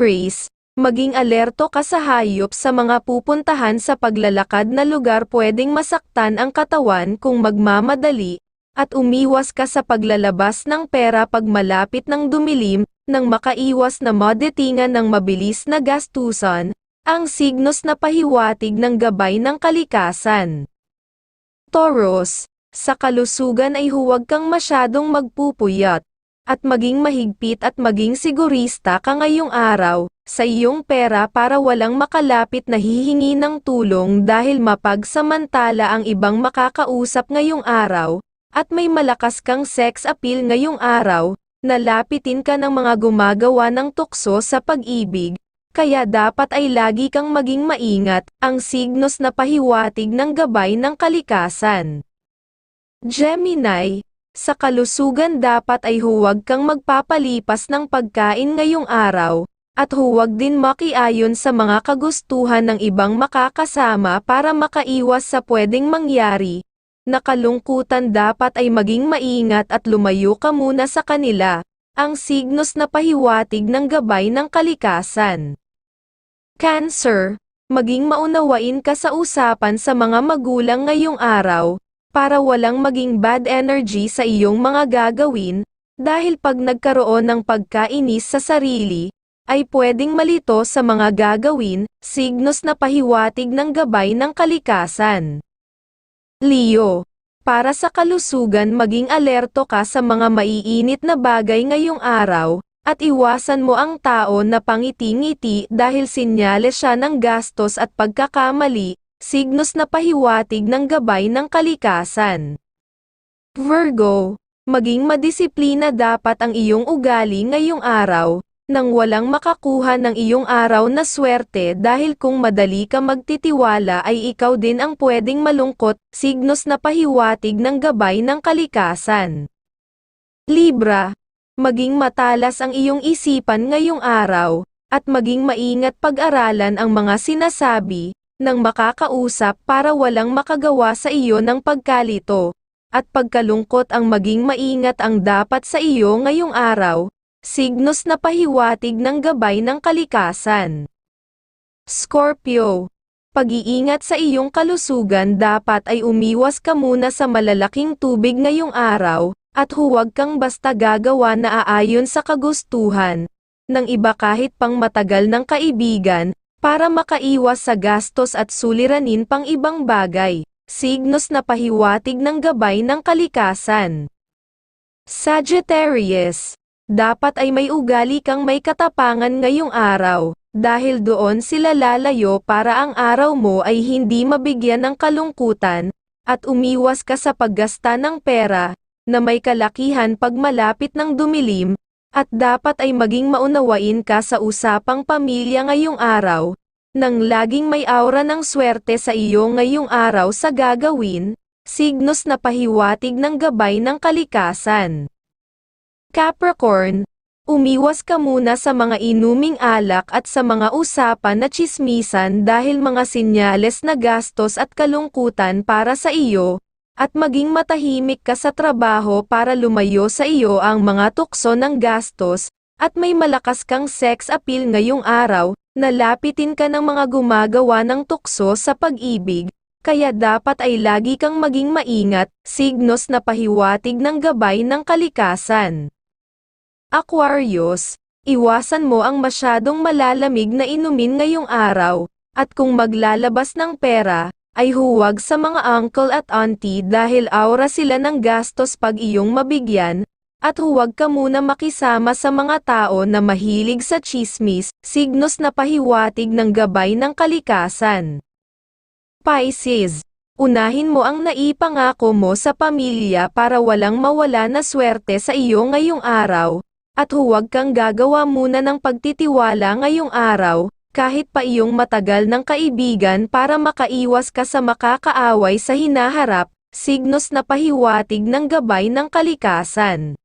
Aries, maging alerto ka sa hayop sa mga pupuntahan sa paglalakad na lugar pwedeng masaktan ang katawan kung magmamadali, at umiwas ka sa paglalabas ng pera pag malapit ng dumilim, nang makaiwas na madatingan ng mabilis na gastusan, ang signos na pahiwatig ng gabay ng kalikasan. Taurus, sa kalusugan ay huwag kang masyadong magpupuyat, at maging mahigpit at maging sigurista ka ngayong araw, sa iyong pera para walang makalapit na hihingi ng tulong dahil mapagsamantala ang ibang makakausap ngayong araw, at may malakas kang sex appeal ngayong araw, nalapitin ka ng mga gumagawa ng tukso sa pag-ibig, kaya dapat ay lagi kang maging maingat, ang signos na pahiwatig ng gabay ng kalikasan. Gemini, sa kalusugan dapat ay huwag kang magpapalipas ng pagkain ngayong araw, at huwag din makiayon sa mga kagustuhan ng ibang makakasama para makaiwas sa pwedeng mangyari. Nakalungkutan dapat ay maging maingat at lumayo ka muna sa kanila, ang signos na pahiwatig ng gabay ng kalikasan. Cancer, maging maunawain ka sa usapan sa mga magulang ngayong araw, para walang maging bad energy sa iyong mga gagawin, dahil pag nagkaroon ng pagkainis sa sarili, ay pwedeng malito sa mga gagawin, signos na pahiwatig ng gabay ng kalikasan. Leo, para sa kalusugan maging alerto ka sa mga maiinit na bagay ngayong araw, at iwasan mo ang tao na pangiti-ngiti dahil sinyales siya ng gastos at pagkakamali, signos na pahiwatig ng gabay ng kalikasan. Virgo, maging madisiplina dapat ang iyong ugali ngayong araw, nang walang makakuha ng iyong araw na swerte dahil kung madali ka magtitiwala ay ikaw din ang pwedeng malungkot, signos na pahiwatig ng gabay ng kalikasan. Libra, maging matalas ang iyong isipan ngayong araw, at maging maingat pag-aralan ang mga sinasabi, ng makakausap para walang makagawa sa iyo ng pagkalito, at pagkalungkot ang maging maingat ang dapat sa iyo ngayong araw, signos na pahiwatig ng gabay ng kalikasan. Scorpio, pag-iingat sa iyong kalusugan dapat ay umiwas ka muna sa malalaking tubig ngayong araw, at huwag kang basta gagawa na aayon sa kagustuhan, ng iba kahit pang matagal ng kaibigan, para makaiwas sa gastos at suliranin pang ibang bagay, signos na pahiwatig ng gabay ng kalikasan. Sagittarius, dapat ay may ugali kang may katapangan ngayong araw, dahil doon sila lalayo para ang araw mo ay hindi mabigyan ng kalungkutan, at umiwas ka sa paggasta ng pera, na may kalakihan pag malapit ng dumilim, at dapat ay maging maunawain ka sa usapang pamilya ngayong araw, nang laging may aura ng swerte sa iyo ngayong araw sa gagawin, signos na pahiwatig ng gabay ng kalikasan. Capricorn, umiwas ka muna sa mga inuming alak at sa mga usapan na chismisan dahil mga sinyales na gastos at kalungkutan para sa iyo, at maging matahimik ka sa trabaho para lumayo sa iyo ang mga tukso ng gastos, at may malakas kang sex appeal ngayong araw, nalapitin ka ng mga gumagawa ng tukso sa pag-ibig, kaya dapat ay lagi kang maging maingat, signos na pahiwatig ng gabay ng kalikasan. Aquarius, iwasan mo ang masyadong malalamig na inumin ngayong araw, at kung maglalabas ng pera, ay huwag sa mga uncle at auntie dahil aura sila ng gastos pag iyong mabigyan, at huwag ka muna makisama sa mga tao na mahilig sa chismis, signos na pahiwatig ng gabay ng kalikasan. Pisces, unahin mo ang naipangako mo sa pamilya para walang mawala na swerte sa iyo ngayong araw, at huwag kang gagawa muna ng pagtitiwala ngayong araw, kahit pa iyong matagal ng kaibigan para makaiwas ka sa makakaaway sa hinaharap, signos na pahiwatig ng gabay ng kalikasan.